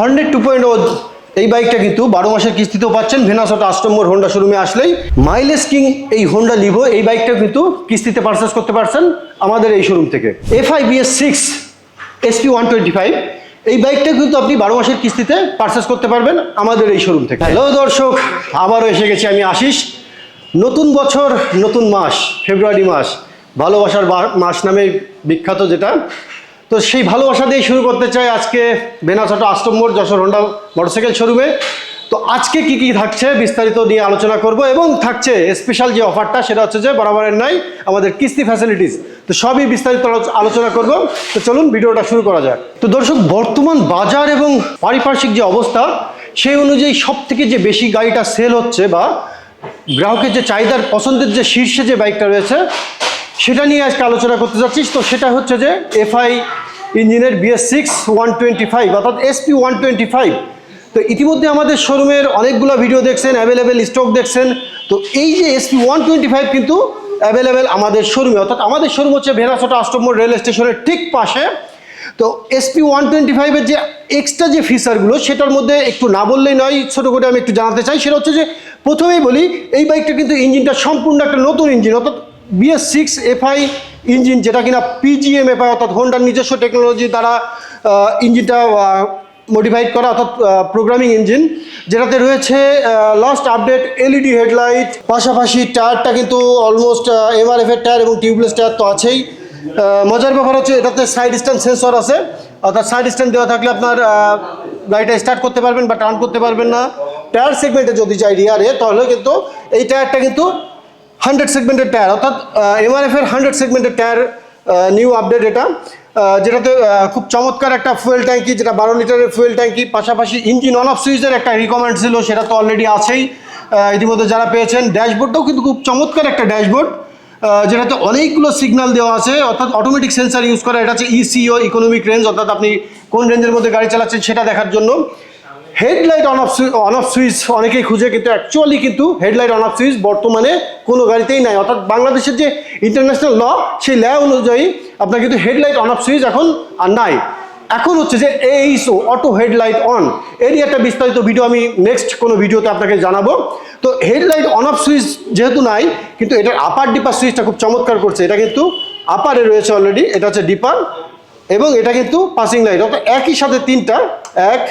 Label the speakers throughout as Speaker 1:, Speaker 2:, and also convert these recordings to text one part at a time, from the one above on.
Speaker 1: Hundred two point এই বাইকটা কিন্তু বারো মাসের কিস্তিতেও পাচ্ছেন। ভেনাসটা আষ্টম্বর হোন্ডা শোরুমে আসলেই মাইলেজ কিং এই হোন্ডা লিভো এই বাইকটা কিন্তু কিস্তিতে পারচেস করতে পারছেন আমাদের এই শোরুম থেকে। F I BS six SP one twenty five এই বাইকটা কিন্তু আপনি বারো মাসের কিস্তিতে পারচেস করতে পারবেন আমাদের এই শোরুম থেকে। হ্যালো দর্শক, আবারও এসে গেছি আমি আশিস। নতুন বছর, নতুন মাস ফেব্রুয়ারি মাস, ভালোবাসার মাস নামে বিখ্যাত যেটা। তো সেই ভালোবাসা দিয়ে শুরু করতে চাই আজকে বেনাছাটো আষ্টম্বর যশোর হোন্ডা মোটরসাইকেল শোরুমে। তো আজকে কি কি থাকছে বিস্তারিত নিয়ে আলোচনা করব এবং থাকছে স্পেশাল যে অফারটা সেটা হচ্ছে যে বরাবরের নাই আমাদের কিস্তি ফ্যাসিলিটিস তো সবই বিস্তারিত আলোচনা করব। তো চলুন ভিডিওটা শুরু করা যাক। তো দর্শক, বর্তমান বাজার এবং পারিপার্শ্বিক যে অবস্থা, সেই অনুযায়ী সব থেকে যে বেশি গাড়িটা সেল হচ্ছে বা গ্রাহকের যে চাহিদার পছন্দের যে শীর্ষে যে বাইকটা রয়েছে, সেটা নিয়ে আজকে আলোচনা করতে যাচ্ছিস তো সেটা হচ্ছে যে এফআই ইঞ্জিনের BS six one twenty five অর্থাৎ এসপি ওয়ান টোয়েন্টি ফাইভ তো ইতিমধ্যে আমাদের শোরুমের অনেকগুলো ভিডিও দেখছেন অ্যাভেলেবেল স্টক দেখছেন। তো এই যে এসপি ওয়ান টোয়েন্টি ফাইভ কিন্তু অ্যাভেলেবেল আমাদের শোরুমে অর্থাৎ আমাদের শোরুম হচ্ছে ভেরাছোটা অষ্টমোড় রেল স্টেশনের ঠিক পাশে। তো এসপি ওয়ান টোয়েন্টি ফাইভের যে এক্সট্রা যে ফিচারগুলো সেটার মধ্যে একটু না বললেই নয়, ছোটো করে আমি একটু জানাতে চাই। সেটা হচ্ছে যে, প্রথমেই বলি, এই বাইকটা কিন্তু ইঞ্জিনটা সম্পূর্ণ একটা নতুন ইঞ্জিন, অর্থাৎ বিএস সিক্স এফআই ইঞ্জিন যেটা কিনা পিজিএম এফআই অর্থাৎ হোন্ডার নিজস্ব টেকনোলজি দ্বারা ইঞ্জিনটা মডিফাইড করা, অর্থাৎ প্রোগ্রামিং ইঞ্জিন যেটাতে রয়েছে লাস্ট আপডেট এলইডি হেডলাইট পাশাপাশি টায়ারটা কিন্তু অলমোস্ট এমআরএফ এর টায়ার এবং টিউবলেস টায়ার তো আছেই। মজার ব্যাপার হচ্ছে এটাতে সাইড স্ট্যান্ড সেন্সর আছে, অর্থাৎ সাইড স্ট্যান্ড দেওয়া থাকলে আপনার গাড়িটা স্টার্ট করতে পারবেন বা টার্ন করতে পারবেন না। টায়ার সেগমেন্টে যদি চাই রিয়ারে তাহলে কিন্তু এই টায়ারটা কিন্তু হান্ড্রেড সেগমেন্টের টায়ার, অর্থাৎ এমআরএফ এর হান্ড্রেড সেগমেন্টের টায়ার নিউ আপডেট এটা। যেটাতে খুব চমৎকার একটা ফুয়েল ট্যাঙ্কি যেটা বারো লিটারের ফুয়েল ট্যাঙ্কি পাশাপাশি ইঞ্জিন অন অফ সুইচের একটা রিকমেন্ড ছিল, সেটা তো অলরেডি আছেই। ইতিমধ্যে যারা পেয়েছেন, ড্যাশবোর্ডটাও কিন্তু খুব চমৎকার একটা ড্যাশবোর্ড যেটাতে অনেকগুলো সিগন্যাল দেওয়া আছে, অর্থাৎ অটোমেটিক সেন্সার ইউজ করা, এটা হচ্ছে ইসিও ইকোনমিক রেঞ্জ অর্থাৎ আপনি কোন রেঞ্জের মধ্যে গাড়ি চালাচ্ছেন সেটা দেখার জন্য। Headlight on off switch on off switch অনেকেই খুঁজে, কিন্তু অ্যাকচুয়ালি কিন্তু হেডলাইট অন অফ সুইচ বর্তমানে কোনো গাড়িতেই নাই। অর্থাৎ বাংলাদেশের যে ইন্টারন্যাশনাল ল সেই ল অনুযায়ী আপনার কিন্তু হেডলাইট অন অফ সুইচ এখন আর নাই। এখন হচ্ছে যে এইসো অটো হেডলাইট অন এর একটা বিস্তারিত ভিডিও আমি নেক্সট কোনো ভিডিওতে আপনাকে জানাব। তো হেডলাইট অন অফ সুইচ যেহেতু নাই, কিন্তু এটার আপার ডিপার সুইচটা খুব চমৎকার করছে। এটা কিন্তু আপারে রয়েছে অলরেডি এটা হচ্ছে ডিপার এবং এটা কিন্তু পাসিং লাইট অর্থাৎ একই সাথে তিনটা, এক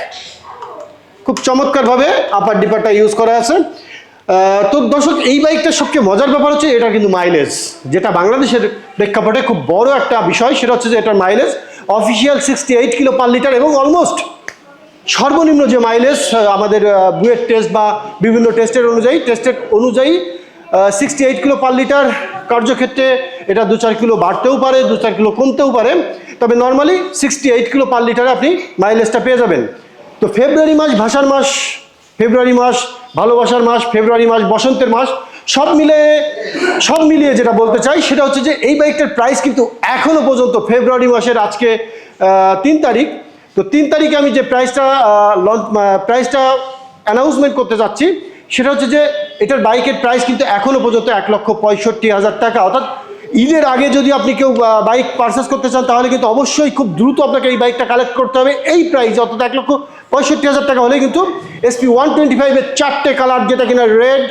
Speaker 1: খুব চমৎকারভাবে আপার ডিপারটা ইউজ করা আছে। তো দর্শক, এই বাইকটার সবচেয়ে মজার ব্যাপার হচ্ছে এটা কিন্তু মাইলেজ যেটা বাংলাদেশের প্রেক্ষাপটে খুব বড় একটা বিষয়, সেটা হচ্ছে যে এটার mileage official sixty eight kilo per litre এবং অলমোস্ট সর্বনিম্ন যে মাইলেজ আমাদের বুয়েট টেস্ট বা বিভিন্ন টেস্টের অনুযায়ী টেস্টের অনুযায়ী sixty eight kilo per litre কার্যক্ষেত্রে এটা দু চার কিলো বাড়তেও পারে দু চার কিলো কমতেও পারে। তবে normally sixty eight kilo per লিটারে আপনি মাইলেজটা পেয়ে যাবেন। তো ফেব্রুয়ারি মাস ভাষার মাস, ফেব্রুয়ারি মাস, ভালোবাসার মাস, ফেব্রুয়ারি মাস, বসন্তের মাস, সব মিলে, সব মিলিয়ে যেটা বলতে চাই সেটা হচ্ছে যে এই বাইকটার প্রাইস কিন্তু এখনও পর্যন্ত ফেব্রুয়ারি মাসের আজকে তিন তারিখ। তো তিন তারিখে আমি যে প্রাইসটা লঞ্চ প্রাইসটা অ্যানাউন্সমেন্ট করতে যাচ্ছি, সেটা হচ্ছে যে এটার বাইকের প্রাইস কিন্তু এখনও পর্যন্ত এক লক্ষ পঁয়ষট্টি হাজার টাকা, অর্থাৎ ঈদের আগে যদি আপনি কেউ বাইক পারচেস করতে চান, তাহলে কিন্তু অবশ্যই খুব দ্রুত আপনাকে এই বাইকটা কালেক্ট করতে হবে। এই প্রাইস অর্থাৎ এক লক্ষ পঁয়ষট্টি হাজার টাকা হলে কিন্তু এসপি ওয়ান টোয়েন্টি ফাইভের চারটে কালার যেটা কিনা red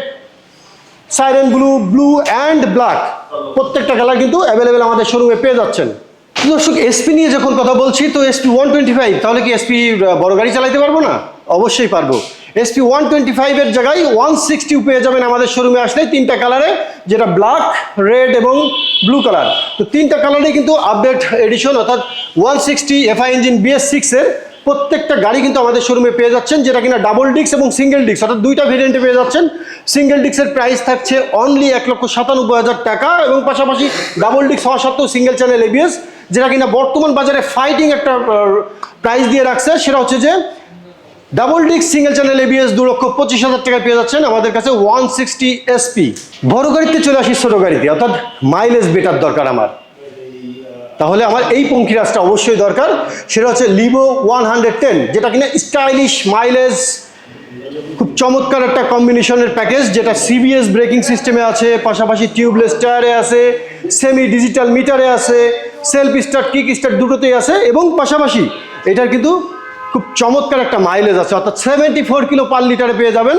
Speaker 1: siren blue blue and black প্রত্যেকটা কালার কিন্তু অ্যাভেলেবেল আমাদের শোরুমে পেয়ে যাচ্ছেন। দর্শক এসপি নিয়ে যখন কথা বলছি, তো এসপি ওয়ান টোয়েন্টি ফাইভ তাহলে কি এসপি বড় গাড়ি চালাতে পারব না? অবশ্যই পারব। এসপি ওয়ান টোয়েন্টি ফাইভের জায়গায় ওয়ান সিক্সটিও পেয়ে যাবেন আমাদের শোরুমে আসলে তিনটা কালারে যেটা ব্ল্যাক রেড এবং ব্লু কালার তো তিনটা কালারে কিন্তু আপডেট এডিশন অর্থাৎ one sixty FI engine BS সিক্সের প্রত্যেকটা গাড়ি কিন্তু আমাদের শোরুমে পেয়ে যাচ্ছেন, যেটা কিনা ডাবল ডিক্স এবং সিঙ্গেল ডিক্স অর্থাৎ দুইটা ভেরিয়েন্টে পেয়ে যাচ্ছেন। সিঙ্গেল ডিক্সের প্রাইস থাকছে অনলি এক লক্ষ সাতানব্বই হাজার টাকা এবং পাশাপাশি ডাবল ডিক্স হওয়া সত্ত্বেও সিঙ্গেল চ্যানেল এবিএস যেটা কিনা বর্তমান বাজারে ফাইটিং একটা প্রাইস দিয়ে রাখছে। সেটা হচ্ছে যে ডাবল ডিক্স সিঙ্গেল চ্যানেল এবিএস দু লক্ষ পঁচিশ হাজার টাকায় পেয়ে যাচ্ছেন আমাদের কাছে ওয়ান সিক্সটি এসপি বড় গাড়িতে চলে আসি ছোটো গাড়িতে, অর্থাৎ মাইলেজ বেটার দরকার আমার। তাহলে আমার এই পঙ্খিরাজটা অবশ্যই দরকার, সেটা হচ্ছে লিভো ওয়ান হান্ড্রেড টেন যেটা কিনা স্টাইলিশ মাইলেজ খুব চমৎকার একটা কম্বিনেশনের প্যাকেজ যেটা সিবিএস ব্রেকিং সিস্টেমে আছে, পাশাপাশি টিউবলেস টায়ারে আছে সেমি ডিজিটাল মিটারে আছে সেলফ স্টার্ট কিক স্টার্ট দুটোতেই আছে, এবং পাশাপাশি এটার কিন্তু খুব চমৎকার একটা মাইলেজ আছে। অর্থাৎ সেভেন্টি ফোর কিলো পার লিটারে পেয়ে যাবেন।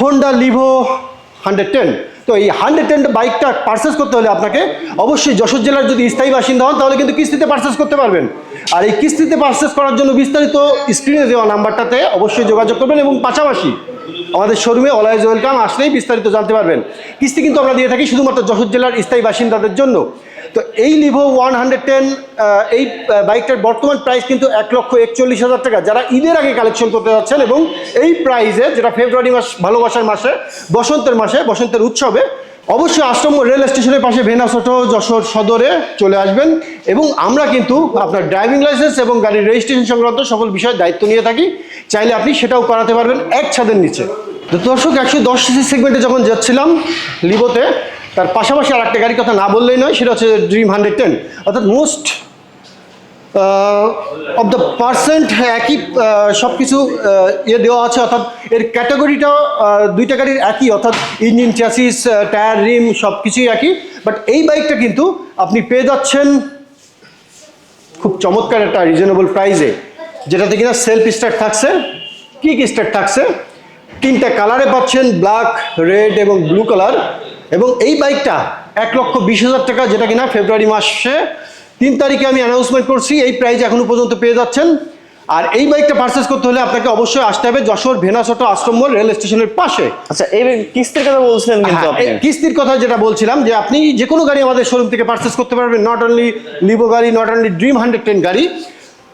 Speaker 1: হোন্ডা লিভো হান্ড্রেড টেন তো এই হান্ড্রেড টেন বাইকটা পারচেস করতে হলে আপনাকে অবশ্যই যশোর জেলার যদি স্থায়ী বাসিন্দা হন, তাহলে কিন্তু কিস্তিতে পারচেস করতে পারবেন। আর এই কিস্তিতে পারচেস করার জন্য বিস্তারিত স্ক্রিনে দেওয়া নাম্বারটাতে অবশ্যই যোগাযোগ করবেন এবং পাশাপাশি আমাদের শোরুমে অলাইজ ওয়েলকাম আসলেই বিস্তারিত জানতে পারবেন। কিস্তি কিন্তু আমরা দিয়ে থাকি শুধুমাত্র যশোর জেলার স্থায়ী বাসিন্দাদের জন্য। তো এই লিভো ওয়ান হান্ড্রেড টেন এই বাইকটার বর্তমান প্রাইস কিন্তু এক লক্ষ একচল্লিশ হাজার টাকা। যারা ঈদের আগে কালেকশন করতে যাচ্ছেন এবং এই প্রাইসে যেটা ফেব্রুয়ারি মাস, ভালোবাসার মাসে, বসন্তের মাসে, বসন্তের উৎসবে, অবশ্যই আশ্রম রেল স্টেশনের পাশে ভেনাসোটো যশোর সদরে চলে আসবেন। এবং আমরা কিন্তু আপনার ড্রাইভিং লাইসেন্স এবং গাড়ির রেজিস্ট্রেশন সংক্রান্ত সকল বিষয়ে দায়িত্ব নিয়ে থাকি। চাইলে আপনি সেটাও করাতে পারবেন এক ছাদের নিচে। দর্শক, একশো দশ সিসি সেগমেন্টে যখন যাচ্ছিলাম লিবোতে তার পাশাপাশি আর একটা গাড়ির কথা না বললেই নয়, সেটা হচ্ছে ড্রিম হান্ড্রেড টেন অর্থাৎ মোস্ট অফ দ্য পার্সেন্ট একই সব কিছু ইয়ে দেওয়া আছে, অর্থাৎ এর ক্যাটাগরিটা দুইটা গাড়ির একই, অর্থাৎ ইঞ্জিন চ্যাসিস টায়ার রিম সব কিছুই একই বাট এই বাইকটা কিন্তু আপনি পেয়ে যাচ্ছেন খুব চমৎকার একটা রিজনেবল প্রাইসে যেটাতে কিনা সেলফ স্টার্ট থাকছে কিক স্টার্ট থাকছে, তিনটা কালারে পাচ্ছেন ব্ল্যাক রেড এবং ব্লু কালার এবং এই বাইকটা এক লক্ষ বিশ হাজার টাকা যেটা কিনা ফেব্রুয়ারি মাসে। তিন তারিখে আমি অ্যানাউন্সমেন্ট করছি এই প্রাইজ এখনও পর্যন্ত পেয়ে যাচ্ছেন। আর এই বাইকটা পারচেস করতে হলে আপনাকে অবশ্যই আসতে হবে যশোর ভেনাসোটো আশ্রম মোড় রেল স্টেশনের পাশে।
Speaker 2: আচ্ছা এই কিস্তির কথা বলছিলেন কিন্তু
Speaker 1: হ্যাঁ,
Speaker 2: আপনি।
Speaker 1: কিস্তির কথা যেটা বলছিলাম যে আপনি যে কোনো গাড়ি আমাদের শোরুম থেকে পারচেস করতে পারবেন। নট অনলি লিভো গাড়ি not only Dream hundred ten গাড়ি।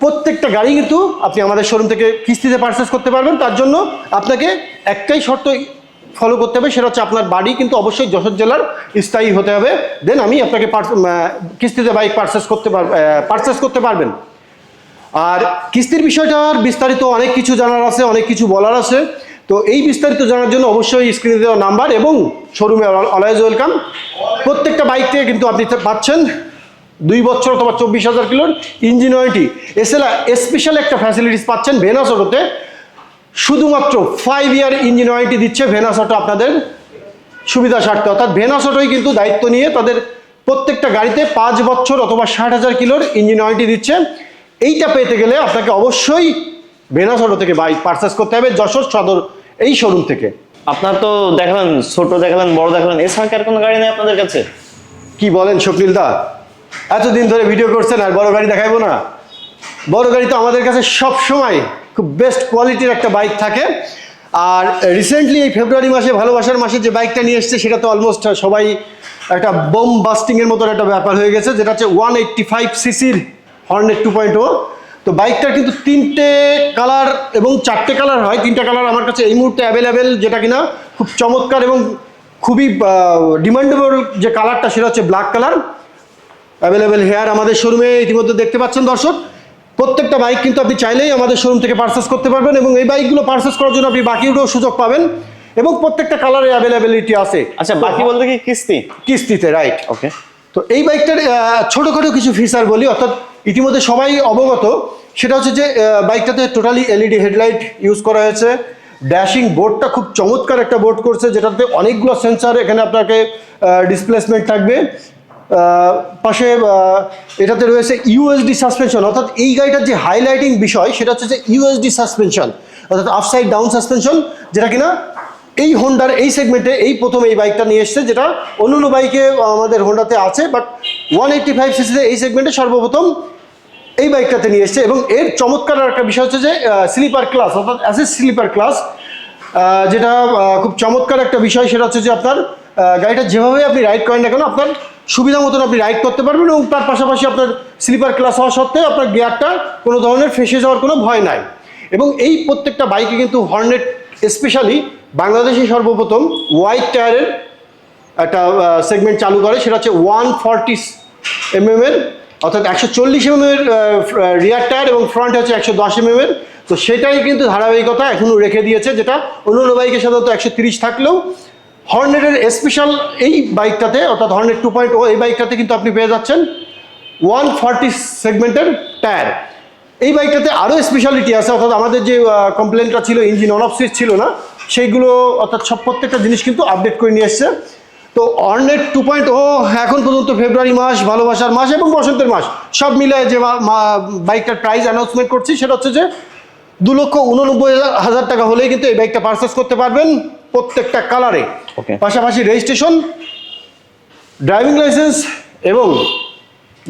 Speaker 1: প্রত্যেকটা গাড়ি কিন্তু আপনি আমাদের শোরুম থেকে কিস্তিতে পারচেস করতে পারবেন। তার জন্য আপনাকে একটাই শর্ত ফলো করতে হবে, সেটা হচ্ছে আপনার বাড়ি, কিন্তু অবশ্যই যশোর জেলার স্থায়ী হতে হবে। দেন আমি আপনাকে কিস্তিতে বাইক পারচেস করতে পার পারচেস করতে পারবেন। আর কিস্তির বিষয়টার বিস্তারিত অনেক কিছু জানার আছে, অনেক কিছু বলার আছে। তো এই বিস্তারিত জানার জন্য অবশ্যই স্ক্রিনে দেওয়া নাম্বার এবং শোরুমে অলওয়েজ ওয়েলকাম প্রত্যেকটা বাইক থেকে কিন্তু আপনি পাচ্ছেন দুই বছর অথবা চব্বিশ হাজার কিলোর ইঞ্জিন ওয়ারেন্টি এছাড়া স্পেশাল একটা ফ্যাসিলিটিস পাচ্ছেন ভেনাস অটোতে শুধুমাত্র ফাইভ ইয়ার ইঞ্জিন ওয়ারেন্টি দিচ্ছে ভেনাস অটো আপনাদের সুবিধা স্বার্থে। অর্থাৎ ভেনাস অটোই কিন্তু দায়িত্ব নিয়ে তাদের প্রত্যেকটা গাড়িতে পাঁচ বছর অথবা ষাট হাজার কিলোর ইঞ্জিন ওয়ারেন্টি দিচ্ছে। এইটা পেতে গেলে আপনাকে অবশ্যই ভেনাস অটো থেকে বাইক পারচেস করতে হবে যশোর সদর এই শোরুম থেকে।
Speaker 2: আপনার তো দেখালেন ছোট দেখালেন বড় দেখালেন এছাড়া আর কোনো গাড়ি নেই আপনাদের কাছে?
Speaker 1: কি বলেন শকিল দা? এতদিন ধরে ভিডিও করছেন আর বড় গাড়ি দেখাইবো না। বড় গাড়ি তো আমাদের কাছে সব সময় খুব বেস্ট কোয়ালিটির একটা বাইক থাকে। আর রিসেন্টলি এই ফেব্রুয়ারি মাসে, ভালোবাসার মাসে যে বাইকটা নিয়ে এসছে, সেটা তো অলমোস্ট সবাই একটা বোম বাস্টিংয়ের মতন একটা ব্যাপার হয়ে গেছে, যেটা হচ্ছে ওয়ান এইট্টি ফাইভ সিসির হর্নেট টু পয়েন্ট ও তো বাইকটার কিন্তু তিনটে কালার এবং চারটে কালার হয়। তিনটা কালার আমার কাছে এই মুহূর্তে অ্যাভেলেবেল যেটা কিনা খুব চমৎকার এবং খুবই ডিমান্ডেবল যে কালারটা সেটা হচ্ছে ব্ল্যাক কালার অ্যাভেলেবেল হেয়ার আমাদের শোরুমে ইতিমধ্যে দেখতে পাচ্ছেন দর্শক। প্রত্যেকটা বাইক কিন্তু আপনি চাইলেই আমাদের শোরুম থেকে পারচেস করতে পারবেন এবং এই বাইকগুলো পারচেস করার জন্য আপনি বাকিরও সুযোগ পাবেন এবং প্রত্যেকটা কালারের অ্যাভেলেবিলিটি আছে।
Speaker 2: আচ্ছা বাকি বলতে কি কিস্তি?
Speaker 1: কিস্তিতে রাইট
Speaker 2: ওকে
Speaker 1: তো এই বাইকটার ছোটোখাটো কিছু ফিচার বলি অর্থাৎ ইতিমধ্যে সবাই অবগত সেটা হচ্ছে যে বাইকটাতে টোটালি এলইডি হেডলাইট ইউজ করা হয়েছে। ড্যাশিং বোর্ডটা খুব চমৎকার একটা বোর্ড করছে যেটাতে অনেকগুলো সেন্সার এখানে আপনাকে ডিসপ্লেসমেন্ট থাকবে। পাশে এটাতে রয়েছে ইউএসডি সাসপেনশন অর্থাৎ এই গাড়িটার যে হাইলাইটিং বিষয়, সেটা হচ্ছে যে ইউএসডি সাসপেনশন অর্থাৎ আপসাইড ডাউন সাসপেনশন যেটা কিনা এই হোন্ডার এই সেগমেন্টে এই প্রথম এই বাইকটা নিয়ে এসছে, যেটা অন্য বাইকে আমাদের হোন্ডাতে আছে বাট ওয়ান এইট্টি ফাইভ সিসিতে এই সেগমেন্টে সর্বপ্রথম এই বাইকটাতে নিয়ে এসছে, এবং এর চমৎকার একটা বিষয় হচ্ছে যে স্লিপার ক্লাস অর্থাৎ অ্যাসেস স্লিপার ক্লাস যেটা খুব চমৎকার একটা বিষয়, সেটা হচ্ছে যে আপনার গাড়িটা যেভাবে আপনি রাইড করেন না কেন, আপনার সুবিধা মতন আপনি রাইড করতে পারবেন এবং তার পাশাপাশি আপনার স্লিপার ক্লাস হওয়া সত্ত্বেও আপনার গিয়ারটা কোনো ধরনের ফেসে যাওয়ার কোনো ভয় নাই। এবং এই প্রত্যেকটা বাইকে কিন্তু হর্নেট স্পেশালি বাংলাদেশে সর্বপ্রথম হোয়াইট টায়ারের একটা সেগমেন্ট চালু করে, সেটা হচ্ছে ওয়ান ফর্টি এমএম এর, অর্থাৎ একশো চল্লিশ এমএম এর রিয়ার টায়ার এবং ফ্রন্ট হচ্ছে একশো দশ এমএম এর। তো সেটাই কিন্তু ধারাবাহিকতা এখনও রেখে দিয়েছে, যেটা অন্য অন্য বাইকে সাধারণত একশো তিরিশ থাকলেও হর্নেটের স্পেশাল এই বাইকটাতে অর্থাৎ হর্নেট টু পয়েন্ট ও এই বাইকটাতে কিন্তু আপনি পেয়ে যাচ্ছেন ওয়ান ফর্টি সেগমেন্টের টায়ার এই বাইকটাতে আরও স্পেশালিটি আছে, অর্থাৎ আমাদের যে কমপ্লেনটা ছিল ইঞ্জিন অন অফ সুইচ ছিল না, সেইগুলো, অর্থাৎ সব প্রত্যেকটা জিনিস কিন্তু আপডেট করে নিয়ে এসছে। তো অর্নেট টু পয়েন্ট ও এখন পর্যন্ত ফেব্রুয়ারি মাস, ভালোবাসার মাস এবং বসন্তের মাস, সব মিলে যে বাইকটার প্রাইস অ্যানাউন্সমেন্ট করছি, সেটা হচ্ছে যে দু লক্ষ উননব্বই হাজার টাকা হলেই কিন্তু এই বাইকটা পারচেস করতে পারবেন। প্রত্যেকটা কালারে. পাশাপাশি রেজিস্ট্রেশন ড্রাইভিং লাইসেন্স এবং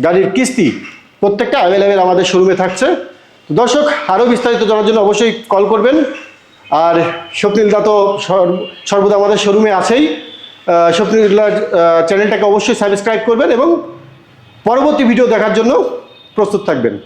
Speaker 1: গাড়ির কিস্তি প্রত্যেকটা অ্যাভেলেবেল আমাদের শোরুমে থাকছে। দর্শক আরও বিস্তারিত জানার জন্য অবশ্যই কল করবেন। আর স্বপ্নিলদা তো সর- সর্বদা আমাদের শোরুমে আছেই। স্বপ্নিলদার চ্যানেলটাকে অবশ্যই সাবস্ক্রাইব করবেন এবং পরবর্তী ভিডিও দেখার জন্য প্রস্তুত থাকবেন।